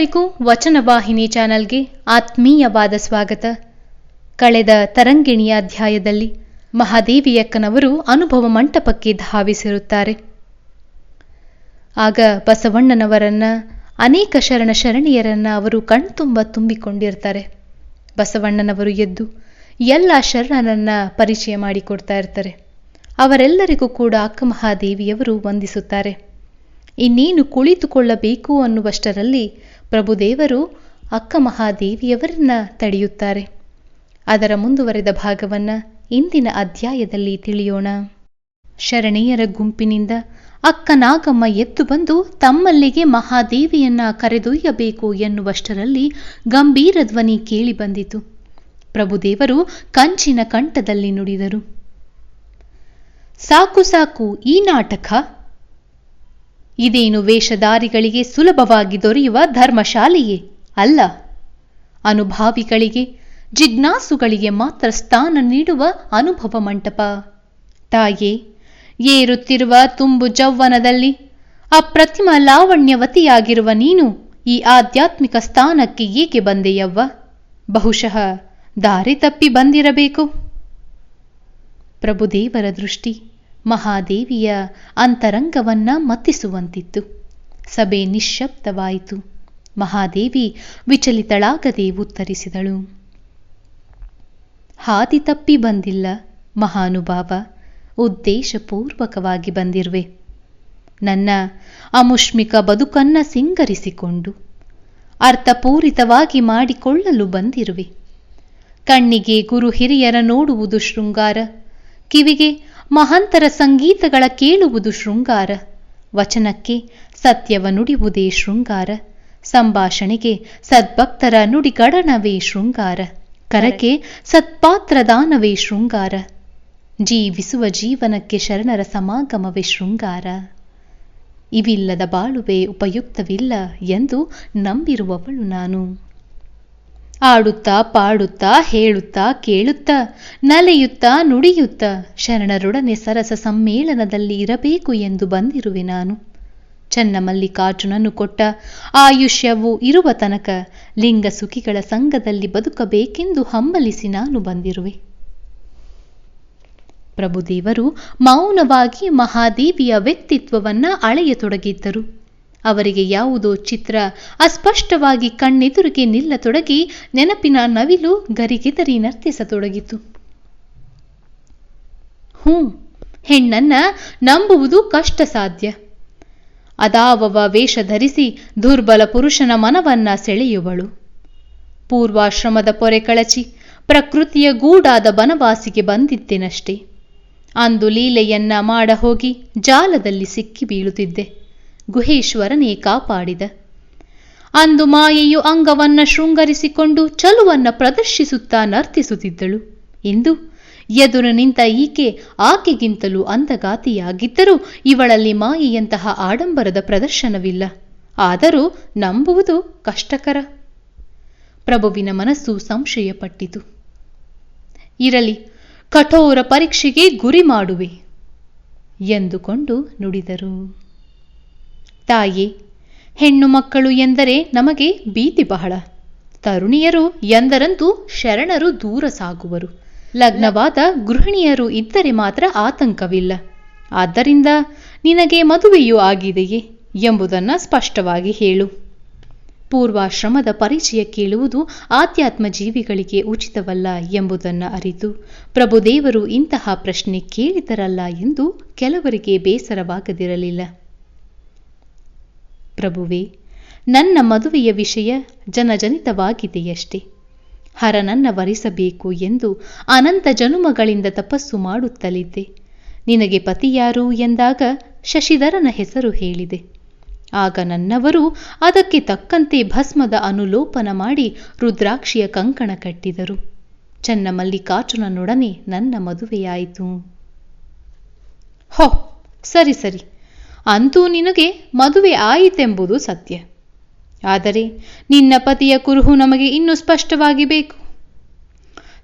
ನಿಮ್ಮೆಲ್ಲರಿಗೂ ವಚನವಾಹಿನಿ ಚಾನೆಲ್ಗೆ ಆತ್ಮೀಯವಾದ ಸ್ವಾಗತ. ಕಳೆದ ತರಂಗಿಣಿಯ ಅಧ್ಯಾಯದಲ್ಲಿ ಮಹಾದೇವಿಯಕ್ಕನವರು ಅನುಭವ ಮಂಟಪಕ್ಕೆ ಧಾವಿಸಿರುತ್ತಾರೆ. ಆಗ ಬಸವಣ್ಣನವರನ್ನ, ಅನೇಕ ಶರಣ ಶರಣಿಯರನ್ನ ಅವರು ಕಣ್ತುಂಬ ತುಂಬಿಕೊಂಡಿರ್ತಾರೆ. ಬಸವಣ್ಣನವರು ಎದ್ದು ಎಲ್ಲ ಶರಣರನ್ನ ಪರಿಚಯ ಮಾಡಿಕೊಡ್ತಾ ಇರ್ತಾರೆ. ಅವರೆಲ್ಲರಿಗೂ ಕೂಡ ಅಕ್ಕ ಮಹಾದೇವಿಯವರು ವಂದಿಸುತ್ತಾರೆ. ಇನ್ನೇನು ಕುಳಿತುಕೊಳ್ಳಬೇಕು ಅನ್ನುವಷ್ಟರಲ್ಲಿ ಪ್ರಭುದೇವರು ಅಕ್ಕ ಮಹಾದೇವಿಯವರನ್ನ ತಡೆಯುತ್ತಾರೆ. ಅದರ ಮುಂದುವರೆದ ಭಾಗವನ್ನ ಇಂದಿನ ಅಧ್ಯಾಯದಲ್ಲಿ ತಿಳಿಯೋಣ. ಶರಣೆಯರ ಗುಂಪಿನಿಂದ ಅಕ್ಕ ನಾಗಮ್ಮ ಎದ್ದು ಬಂದು ತಮ್ಮಲ್ಲಿಗೆ ಮಹಾದೇವಿಯನ್ನ ಕರೆದೊಯ್ಯಬೇಕು ಎನ್ನುವಷ್ಟರಲ್ಲಿ ಗಂಭೀರ ಧ್ವನಿ ಕೇಳಿ ಬಂದಿತು. ಪ್ರಭುದೇವರು ಕಂಚಿನ ಕಂಠದಲ್ಲಿ ನುಡಿದರು. ಸಾಕು ಸಾಕು ಈ ನಾಟಕ ಇದೇನು ವೇಷಧಾರಿಗಳಿಗೆ ಸುಲಭವಾಗಿ ದೊರೆಯುವ ಧರ್ಮಶಾಲೆಯೇ ಅಲ್ಲ. ಅನುಭಾವಿಗಳಿಗೆ, ಜಿಜ್ಞಾಸುಗಳಿಗೆ ಮಾತ್ರ ಸ್ಥಾನ ನೀಡುವ ಅನುಭವ ಮಂಟಪ. ತಾಯೇ, ಏರುತ್ತಿರುವ ತುಂಬು ಜೌವನದಲ್ಲಿ ಅಪ್ರತಿಮ ಲಾವಣ್ಯವತಿಯಾಗಿರುವ ನೀನು ಈ ಆಧ್ಯಾತ್ಮಿಕ ಸ್ಥಾನಕ್ಕೆ ಏಕೆ ಬಂದೆಯವ್ವ? ಬಹುಶಃ ದಾರಿ ತಪ್ಪಿ ಬಂದಿರಬೇಕು. ಪ್ರಭುದೇವರ ದೃಷ್ಟಿ ಮಹಾದೇವಿಯ ಅಂತರಂಗವನ್ನ ಮತ್ತಿಸುವಂತಿತ್ತು. ಸಭೆ ನಿಶ್ಶಬ್ದವಾಯಿತು. ಮಹಾದೇವಿ ವಿಚಲಿತಳಾಗದೆ ಉತ್ತರಿಸಿದಳು. ಹಾದಿ ತಪ್ಪಿ ಬಂದಿಲ್ಲ ಮಹಾನುಭಾವ, ಉದ್ದೇಶಪೂರ್ವಕವಾಗಿ ಬಂದಿರುವೆ. ನನ್ನ ಅಮುಷ್ಮಿಕ ಬದುಕನ್ನ ಸಿಂಗರಿಸಿಕೊಂಡು ಅರ್ಥಪೂರಿತವಾಗಿ ಮಾಡಿಕೊಳ್ಳಲು ಬಂದಿರುವೆ. ಕಣ್ಣಿಗೆ ಗುರು ಹಿರಿಯರ ನೋಡುವುದು ಶೃಂಗಾರ, ಕಿವಿಗೆ ಮಹಾಂತರ ಸಂಗೀತಗಳ ಕೇಳುವುದು ಶೃಂಗಾರ. ವಚನಕ್ಕೆ ಸತ್ಯವ ನುಡಿವುದೇ ಶೃಂಗಾರ. ಸಂಭಾಷಣೆಗೆ ಸದ್ಭಕ್ತರ ನುಡಿಗಡನವೇ ಶೃಂಗಾರ. ಕರಕೆ ಸತ್ಪಾತ್ರದಾನವೇ ಶೃಂಗಾರ. ಜೀವಿಸುವ ಜೀವನಕ್ಕೆ ಶರಣರ ಸಮಾಗಮವೇ ಶೃಂಗಾರ. ಇವಿಲ್ಲದ ಬಾಳುವೆ ಉಪಯುಕ್ತವಿಲ್ಲ ಎಂದು ನಂಬಿರುವವಳು ನಾನು. ಆಡುತ್ತಾ ಪಾಡುತ್ತಾ ಹೇಳುತ್ತಾ ಕೇಳುತ್ತಾ, ನಲೆಯುತ್ತಾ ನುಡಿಯುತ್ತಾ ಶರಣರೊಡನೆ ಸರಸ ಸಮ್ಮೇಳನದಲ್ಲಿ ಇರಬೇಕು ಎಂದು ಬಂದಿರುವೆ ನಾನು. ಚನ್ನಮಲ್ಲಿಕಾರ್ಜುನನು ಕೊಟ್ಟ ಆಯುಷ್ಯವು ಇರುವ ತನಕ ಲಿಂಗ ಸುಖಿಗಳ ಸಂಘದಲ್ಲಿ ಬದುಕಬೇಕೆಂದು ಹಂಬಲಿಸಿ ನಾನು ಬಂದಿರುವೆ. ಪ್ರಭುದೇವರು ಮೌನವಾಗಿ ಮಹಾದೇವಿಯ ವ್ಯಕ್ತಿತ್ವವನ್ನ ಅಳೆಯತೊಡಗಿದ್ದರು. ಅವರಿಗೆ ಯಾವುದೋ ಚಿತ್ರ, ಅಸ್ಪಷ್ಟವಾಗಿ ಕಣ್ಣೆದುರಿಗೆ ನಿಲ್ಲತೊಡಗಿ ನೆನಪಿನ ನವಿಲು ಗರಿಗೆದರಿ ನರ್ತಿಸತೊಡಗಿತು. ಹ್ಞೂ, ಹೆಣ್ಣನ್ನ ನಂಬುವುದು ಕಷ್ಟ ಸಾಧ್ಯ ಅದಾವವ ವೇಷ ಧರಿಸಿ ದುರ್ಬಲ ಪುರುಷನ ಮನವನ್ನ ಸೆಳೆಯುವಳು. ಪೂರ್ವಾಶ್ರಮದ ಪೊರೆ ಕಳಚಿ ಪ್ರಕೃತಿಯ ಗೂಡಾದ ಬನವಾಸಿಗೆ ಬಂದಿದ್ದೇನಷ್ಟೇ. ಅಂದು ಲೀಲೆಯನ್ನ ಮಾಡ ಹೋಗಿ ಜಾಲದಲ್ಲಿ ಸಿಕ್ಕಿ ಬೀಳುತ್ತಿದ್ದೆ. ಗುಹೇಶ್ವರನೇ ಕಾಪಾಡಿದ. ಅಂದು ಮಾಯೆಯು ಅಂಗವನ್ನ ಶೃಂಗರಿಸಿಕೊಂಡು ಚಲುವನ್ನ ಪ್ರದರ್ಶಿಸುತ್ತಾ ನರ್ತಿಸುತ್ತಿದ್ದಳು ಇಂದು ಎದುರು ನಿಂತ ಈಕೆ ಆಕೆಗಿಂತಲೂ ಅಂದಗಾತಿಯಾಗಿದ್ದರೂ ಇವಳಲ್ಲಿ ಮಾಯೆಯಂತಹ ಆಡಂಬರದ ಪ್ರದರ್ಶನವಿಲ್ಲ. ಆದರೂ ನಂಬುವುದು ಕಷ್ಟಕರ. ಪ್ರಭುವಿನ ಮನಸ್ಸು ಸಂಶಯಪಟ್ಟಿತು. ಇರಲಿ, ಕಠೋರ ಪರೀಕ್ಷೆಗೆ ಗುರಿ ಮಾಡುವೆ, ಎಂದುಕೊಂಡು ನುಡಿದರು. ತಾಯಿ, ಹೆಣ್ಣು ಮಕ್ಕಳು ಎಂದರೆ ನಮಗೆ ಭೀತಿ ಬಹಳ. ತರುಣಿಯರು ಎಂದರಂತೂ ಶರಣರು ದೂರ ಸಾಗುವರು. ಲಗ್ನವಾದ ಗೃಹಿಣಿಯರು ಇದ್ದರೆ ಮಾತ್ರ ಆತಂಕವಿಲ್ಲ. ಆದ್ದರಿಂದ ನಿನಗೆ ಮದುವೆಯೂ ಆಗಿದೆಯೇ ಎಂಬುದನ್ನು ಸ್ಪಷ್ಟವಾಗಿ ಹೇಳು. ಪೂರ್ವಾಶ್ರಮದ ಪರಿಚಯ ಕೇಳುವುದು ಆಧ್ಯಾತ್ಮ ಜೀವಿಗಳಿಗೆ ಉಚಿತವಲ್ಲ ಎಂಬುದನ್ನು ಅರಿತು ಪ್ರಭುದೇವರು ಇಂತಹ ಪ್ರಶ್ನೆ ಕೇಳಿದರಲ್ಲ ಎಂದು ಕೆಲವರಿಗೆ ಬೇಸರವಾಗದಿರಲಿಲ್ಲ. ಪ್ರಭುವೇ, ನನ್ನ ಮದುವೆಯ ವಿಷಯ ಜನಜನಿತವಾಗಿದೆಯಷ್ಟೇ. ಹರನನ್ನ ವರಿಸಬೇಕು ಎಂದು ಅನಂತ ಜನುಮಗಳಿಂದ ತಪಸ್ಸು ಮಾಡುತ್ತಲಿದ್ದೆ. ನಿನಗೆ ಪತಿಯಾರು ಎಂದಾಗ ಶಶಿಧರನ ಹೆಸರು ಹೇಳಿದೆ. ಆಗ ನನ್ನವರು ಅದಕ್ಕೆ ತಕ್ಕಂತೆ ಭಸ್ಮದ ಅನುಲೋಪನ ಮಾಡಿ ರುದ್ರಾಕ್ಷಿಯ ಕಂಕಣ ಕಟ್ಟಿದರು. ಚನ್ನಮಲ್ಲಿಕಾರ್ಜುನನೊಡನೆ ನನ್ನ ಮದುವೆಯಾಯಿತು. ಹೋ, ಸರಿ ಸರಿ. ಅಂತೂ ನಿನಗೆ ಮದುವೆ ಆಯಿತೆಂಬುದು ಸತ್ಯ. ಆದರೆ ನಿನ್ನ ಪತಿಯ ಕುರುಹು ನಮಗೆ ಇನ್ನೂ ಸ್ಪಷ್ಟವಾಗಿ ಬೇಕು.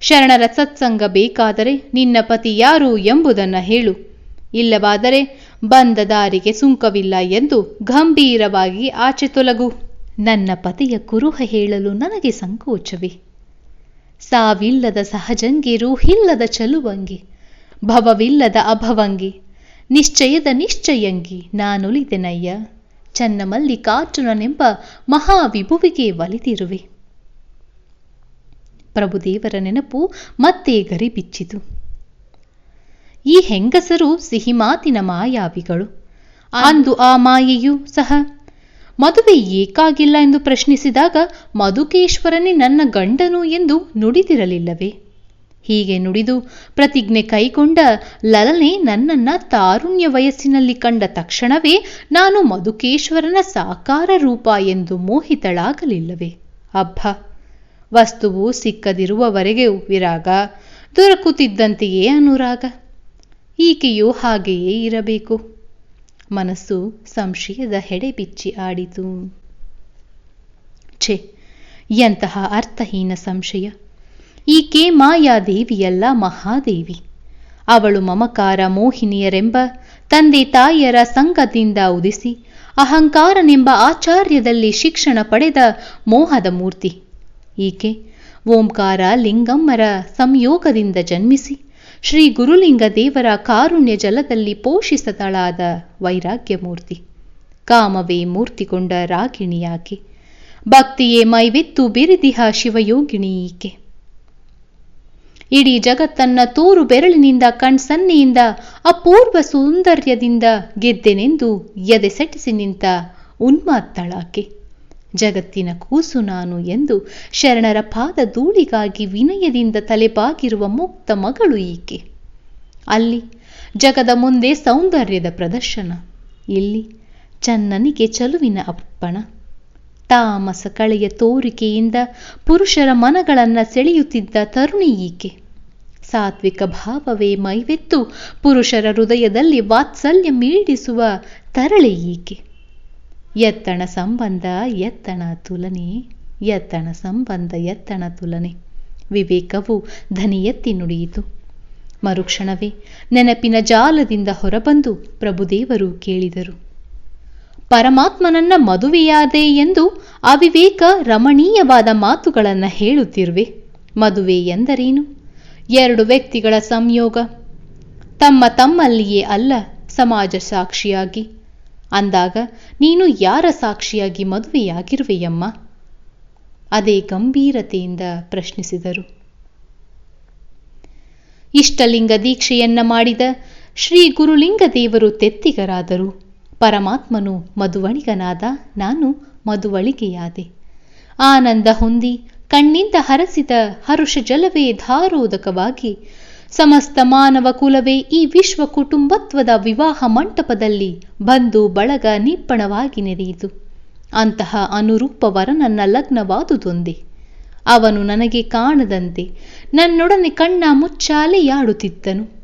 ಶರಣರ ಸತ್ಸಂಗ ಬೇಕಾದರೆ ನಿನ್ನ ಪತಿ ಯಾರು ಎಂಬುದನ್ನು ಹೇಳು. ಇಲ್ಲವಾದರೆ ಬಂದ ದಾರಿಗೆ ಸುಂಕವಿಲ್ಲ ಎಂದು ಗಂಭೀರವಾಗಿ ಆಚೆ ತೊಲಗು. ನನ್ನ ಪತಿಯ ಕುರುಹ ಹೇಳಲು ನನಗೆ ಸಂಕೋಚವೇ. ಸಾವಿಲ್ಲದ ಸಹಜಂಗಿ, ರೂಹಿಲ್ಲದ ಚಲುವಂಗಿ, ಭವವಿಲ್ಲದ ಅಭವಂಗಿ ನಿಶ್ಚಯದ ನಿಶ್ಚಯಂಗಿ ನಾನೊಲಿದೆನಯ್ಯ ಚನ್ನಮಲ್ಲಿಕಾರ್ಜುನನೆಂಬ ಮಹಾವಿಭುವಿಗೆ ಒಲಿದಿರುವೆ ಪ್ರಭುದೇವರ ನೆನಪು ಮತ್ತೆ ಗರಿಬಿಚ್ಚಿತು. ಈ ಹೆಂಗಸರು ಸಿಹಿಮಾತಿನ ಮಾಯಾವಿಗಳು. ಅಂದು ಆ ಮಾಯೆಯೂ ಸಹ ಮದುವೆ ಏಕಾಗಿಲ್ಲ ಎಂದು ಪ್ರಶ್ನಿಸಿದಾಗ ಮಧುಕೇಶ್ವರನೇ ನನ್ನ ಗಂಡನು ಎಂದು ನುಡಿದಿರಲಿಲ್ಲವೇ? ಹೀಗೆ ನುಡಿದು ಪ್ರತಿಜ್ಞೆ ಕೈಗೊಂಡ ಲಲನೆ ನನ್ನನ್ನ ತಾರುಣ್ಯ ವಯಸ್ಸಿನಲ್ಲಿ ಕಂಡ ತಕ್ಷಣವೇ ನಾನು ಮಧುಕೇಶ್ವರನ ಸಾಕಾರ ರೂಪ ಎಂದು ಮೋಹಿತಳಾಗಲಿಲ್ಲವೇ. ಅಬ್ಬ! ವಸ್ತುವು ಸಿಕ್ಕದಿರುವವರೆಗೆ ವಿರಾಗ ದೊರಕುತ್ತಿದ್ದಂತೆಯೇ ಅನುರಾಗ. ಈಕೆಯೂ ಹಾಗೆಯೇ ಇರಬೇಕು. ಮನಸ್ಸು ಸಂಶಯದ ಹೆಡೆ ಬಿಚ್ಚಿ ಆಡಿತು. ಛೆ! ಎಂತಹ ಅರ್ಥಹೀನ ಸಂಶಯ! ಈಕೆ ಮಾಯಾದೇವಿಯಲ್ಲ ಮಹಾದೇವಿ. ಅವಳು ಮಮಕಾರ ಮೋಹಿನಿಯರೆಂಬ ತಂದೆ ತಾಯಿಯರ ಸಂಘದಿಂದ ಉದಿಸಿ ಅಹಂಕಾರನೆಂಬ ಆಚಾರ್ಯದಲ್ಲಿ ಶಿಕ್ಷಣ ಪಡೆದ ಮೋಹದ ಮೂರ್ತಿ. ಈಕೆ ಓಂಕಾರ ಲಿಂಗಮ್ಮರ ಸಂಯೋಗದಿಂದ ಜನ್ಮಿಸಿ ಶ್ರೀ ಗುರುಲಿಂಗ ದೇವರ ಕಾರುಣ್ಯ ಜಲದಲ್ಲಿ ಪೋಷಿಸತಳಾದ ವೈರಾಗ್ಯ ಮೂರ್ತಿ ಕಾಮವೇ ಮೂರ್ತಿಗೊಂಡ ರಾಗಿಣಿಯಾಕೆ. ಭಕ್ತಿಯೇ ಮೈವೆತ್ತು ಬಿರಿದಿಹ ಶಿವಯೋಗಿಣಿ ಈಕೆ. ಇಡೀ ಜಗತ್ತನ್ನ ತೋರು ಬೆರಳಿನಿಂದ, ಕಣ್ಸನ್ನೆಯಿಂದ, ಅಪೂರ್ವ ಸೌಂದರ್ಯದಿಂದ ಗೆದ್ದೆನೆಂದು ಎದೆ ಸೆಟಿಸಿ ನಿಂತ ಉನ್ಮಾತ್ತಳಾಕೆ ಜಗತ್ತಿನ ಕೂಸು ನಾನು ಎಂದು ಶರಣರ ಪಾದ ಧೂಳಿಗಾಗಿ ವಿನಯದಿಂದ ತಲೆಬಾಗಿರುವ ಮುಕ್ತ ಮಗಳು ಈಕೆ. ಅಲ್ಲಿ ಜಗದ ಮುಂದೆ ಸೌಂದರ್ಯದ ಪ್ರದರ್ಶನ, ಇಲ್ಲಿ ಚನ್ನನಿಗೆ ಚಲುವಿನ ಅರ್ಪಣ. ತಾಮಸ ಕಳೆಯ ತೋರಿಕೆಯಿಂದ ಪುರುಷರ ಮನಗಳನ್ನು ಸೆಳೆಯುತ್ತಿದ್ದ ತರುಣಿ ಈಕೆ. ಸಾತ್ವಿಕ ಭಾವವೇ ಮೈವೆತ್ತು ಪುರುಷರ ಹೃದಯದಲ್ಲಿ ವಾತ್ಸಲ್ಯ ಮೀಡಿಸುವ ತರಳೆ ಈಕೆ. ಎತ್ತಣ ಸಂಬಂಧ ಎತ್ತಣ ತುಲನೆ ಎತ್ತಣ ಸಂಬಂಧ ಎತ್ತಣ ತುಲನೆ. ವಿವೇಕವು ಧನಿ ಎತ್ತಿ ನುಡಿಯಿತು. ಮರುಕ್ಷಣವೇ ನೆನಪಿನ ಜಾಲದಿಂದ ಹೊರಬಂದು ಪ್ರಭುದೇವರು ಕೇಳಿದರು. ಪರಮಾತ್ಮನನ್ನ ಮದುವೆಯಾದೆ ಎಂದು ಅವಿವೇಕ ರಮಣೀಯವಾದ ಮಾತುಗಳನ್ನು ಹೇಳುತ್ತಿರುವೆ. ಮದುವೆ ಎಂದರೇನು? ಎರಡು ವ್ಯಕ್ತಿಗಳ ಸಂಯೋಗ. ತಮ್ಮ ತಮ್ಮಲ್ಲಿಯೇ ಅಲ್ಲ, ಸಮಾಜ ಸಾಕ್ಷಿಯಾಗಿ. ಅಂದಾಗ ನೀನು ಯಾರ ಸಾಕ್ಷಿಯಾಗಿ ಮದುವೆಯಾಗಿರುವೆಯಮ್ಮ? ಅದೇ ಗಂಭೀರತೆಯಿಂದ ಪ್ರಶ್ನಿಸಿದರು. ಇಷ್ಟಲಿಂಗ ದೀಕ್ಷೆಯನ್ನ ಮಾಡಿದ ಶ್ರೀ ಗುರುಲಿಂಗ ದೇವರು ತೆತ್ತಿಗರಾದರು. ಪರಮಾತ್ಮನು ಮಧುವಣಿಗನಾದ ನಾನು ಮಧುವಳಿಗೆಯಾದೆ. ಆನಂದ ಹೊಂದಿ ಕಣ್ಣಿಂದ ಹರಸಿದ ಹರುಷ ಜಲವೇ ಧಾರೋದಕವಾಗಿ ಸಮಸ್ತ ಮಾನವ ಕುಲವೇ ಈ ವಿಶ್ವ ಕುಟುಂಬತ್ವದ ವಿವಾಹ ಮಂಟಪದಲ್ಲಿ ಬಂದು ಬಳಗ ನಿಪ್ಪಣವಾಗಿ ನೆರೆಯಿತು. ಅಂತಹ ಅನುರೂಪ ವರನನ್ನ ಲಗ್ನವಾದುದೊಂದೇ. ಅವನು ನನಗೆ ಕಾಣದಂತೆ ನನ್ನೊಡನೆ ಕಣ್ಣ ಮುಚ್ಚಾಲೆಯಾಡುತ್ತಿದ್ದನು.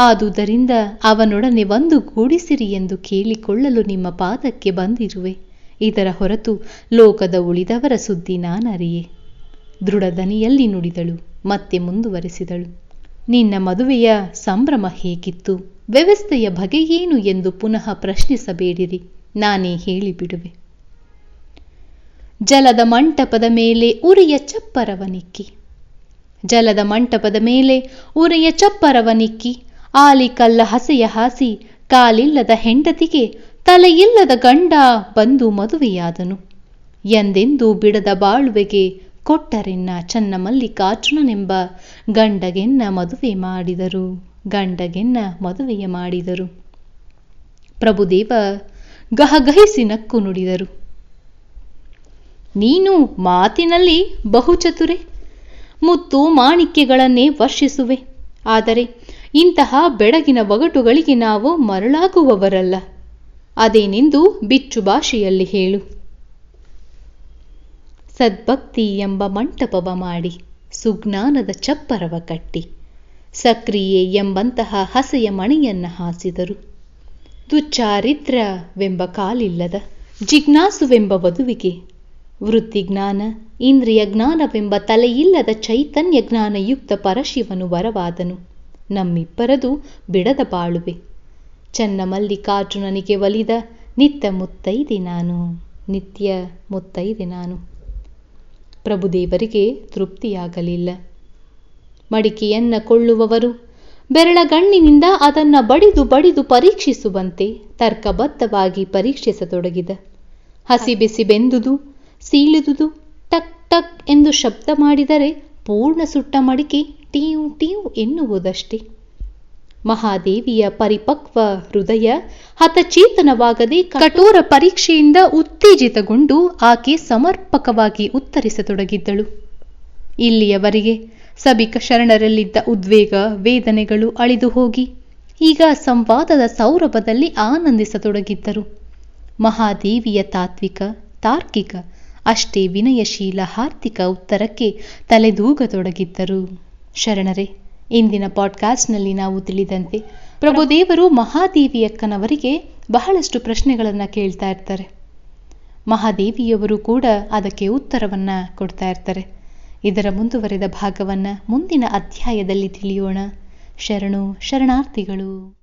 ಆದುದರಿಂದ ಅವನೊಡನೆ ಒಂದು ಗೂಡಿಸಿರಿ ಎಂದು ಕೇಳಿಕೊಳ್ಳಲು ನಿಮ್ಮ ಪಾದಕ್ಕೆ ಬಂದಿರುವೆ. ಇದರ ಹೊರತು ಲೋಕದ ಉಳಿದವರ ಸುದ್ದಿ ನಾನರಿಯೆ. ದೃಢದನಿಯಲ್ಲಿ ನುಡಿದಳು, ಮತ್ತೆ ಮುಂದುವರೆಸಿದಳು. ನಿನ್ನ ಮದುವೆಯ ಸಂಭ್ರಮ ಹೇಗಿತ್ತು? ವ್ಯವಸ್ಥೆಯ ಬಗೆಯೇನು ಎಂದು ಪುನಃ ಪ್ರಶ್ನಿಸಬೇಡಿರಿ, ನಾನೇ ಹೇಳಿಬಿಡುವೆ. ಜಲದ ಮಂಟಪದ ಮೇಲೆ ಉರಿಯ ಚಪ್ಪರವನಿಕ್ಕಿ ಜಲದ ಮಂಟಪದ ಮೇಲೆ ಉರಿಯ ಚಪ್ಪರವನಿಕ್ಕಿ ಆಲಿಕಲ್ಲ ಹಸೆಯ ಹಾಸಿ, ಕಾಲಿಲ್ಲದ ಹೆಂಡತಿಗೆ ತಲೆಯಿಲ್ಲದ ಗಂಡ ಬಂದು ಮದುವೆಯಾದನು. ಎಂದೆಂದು ಬಿಡದ ಬಾಳುವೆಗೆ ಕೊಟ್ಟರೆನ್ನ ಚನ್ನ ಮಲ್ಲಿಕಾರ್ಜುನನೆಂಬ ಗಂಡಗೆನ್ನ ಮದುವೆ ಮಾಡಿದರು, ಗಂಡಗೆನ್ನ ಮದುವೆಯ ಮಾಡಿದರು. ಪ್ರಭುದೇವ ಗಹಗಹಿಸಿ ನಕ್ಕು ನುಡಿದರು. ನೀನು ಮಾತಿನಲ್ಲಿ ಬಹುಚತುರೆ, ಮುತ್ತು ಮಾಣಿಕ್ಯಗಳನ್ನೇ ವರ್ಷಿಸುವೆ, ಆದರೆ ಇಂತಹ ಬೆಳಗಿನ ಒಗಟುಗಳಿಗೆ ನಾವು ಮರಳಾಗುವವರಲ್ಲ. ಅದೇನೆಂದು ಬಿಚ್ಚು ಭಾಷೆಯಲ್ಲಿ ಹೇಳು. ಸದ್ಭಕ್ತಿ ಎಂಬ ಮಂಟಪವ ಮಾಡಿ, ಸುಜ್ಞಾನದ ಚಪ್ಪರವ ಕಟ್ಟಿ, ಸಕ್ರಿಯೆ ಎಂಬಂತಹ ಹಸೆಯ ಮಣಿಯನ್ನು ಹಾಸಿದರು. ದುಚ್ಚಾರಿತ್ರವೆಂಬ ಕಾಲಿಲ್ಲದ, ಜಿಜ್ಞಾಸುವೆಂಬ ವಧುವಿಗೆ, ವೃತ್ತಿಜ್ಞಾನ ಇಂದ್ರಿಯ ಜ್ಞಾನವೆಂಬ ತಲೆಯಿಲ್ಲದ ಚೈತನ್ಯ ಜ್ಞಾನಯುಕ್ತ ಪರಶಿವನು ವರವಾದನು. ನಮ್ಮಿಬ್ಬರದು ಬಿಡದ ಬಾಳುವೆ. ಚನ್ನ ಮಲ್ಲಿಕಾರ್ಜುನನಿಗೆ ಒಲಿದ ನಿತ್ಯ ಮುತ್ತೈದೆ ನಾನು, ನಿತ್ಯ ಮುತ್ತೈದೆ ನಾನು. ಪ್ರಭುದೇವರಿಗೆ ತೃಪ್ತಿಯಾಗಲಿಲ್ಲ. ಮಡಿಕೆಯನ್ನ ಕೊಳ್ಳುವವರು ಬೆರಳಗಣ್ಣಿನಿಂದ ಅದನ್ನ ಬಡಿದು ಬಡಿದು ಪರೀಕ್ಷಿಸುವಂತೆ ತರ್ಕಬದ್ಧವಾಗಿ ಪರೀಕ್ಷಿಸತೊಡಗಿದ. ಹಸಿ ಬಿಸಿ ಬೆಂದುದು, ಸೀಳಿದುದು, ಟಕ್ ಟಕ್ ಎಂದು ಶಬ್ದ ಮಾಡಿದರೆ ಪೂರ್ಣ ಸುಟ್ಟ ಮಡಿಕೆ ಟೀವು ಟೀವ್ ಎನ್ನುವುದಷ್ಟೇ. ಮಹಾದೇವಿಯ ಪರಿಪಕ್ವ ಹೃದಯ ಹತಚೇತನವಾಗದೆ ಕಠೋರ ಪರೀಕ್ಷೆಯಿಂದ ಉತ್ತೇಜಿತಗೊಂಡು ಆಕೆ ಸಮರ್ಪಕವಾಗಿ ಉತ್ತರಿಸತೊಡಗಿದ್ದಳು. ಇಲ್ಲಿಯವರೆಗೆ ಸಭಿಕ ಶರಣರಲ್ಲಿದ್ದ ಉದ್ವೇಗ, ವೇದನೆಗಳು ಅಳಿದು ಹೋಗಿ, ಈಗ ಸಂವಾದದ ಸೌರಭದಲ್ಲಿ ಆನಂದಿಸತೊಡಗಿದ್ದರು. ಮಹಾದೇವಿಯ ತಾತ್ವಿಕ, ತಾರ್ಕಿಕ, ಅಷ್ಟೇ ವಿನಯಶೀಲ, ಹಾರ್ದಿಕ ಉತ್ತರಕ್ಕೆ ತಲೆದೂಗತೊಡಗಿದ್ದರು. ಶರಣರೇ, ಇಂದಿನ ಪಾಡ್ಕಾಸ್ಟ್ನಲ್ಲಿ ನಾವು ತಿಳಿದಂತೆ ಪ್ರಭುದೇವರು ಮಹಾದೇವಿಯಕ್ಕನವರಿಗೆ ಬಹಳಷ್ಟು ಪ್ರಶ್ನೆಗಳನ್ನು ಕೇಳ್ತಾ ಇರ್ತಾರೆ. ಮಹಾದೇವಿಯವರು ಕೂಡ ಅದಕ್ಕೆ ಉತ್ತರವನ್ನು ಕೊಡ್ತಾ ಇರ್ತಾರೆ. ಇದರ ಮುಂದುವರೆದ ಭಾಗವನ್ನ ಮುಂದಿನ ಅಧ್ಯಾಯದಲ್ಲಿ ತಿಳಿಯೋಣ. ಶರಣು ಶರಣಾರ್ಥಿಗಳು.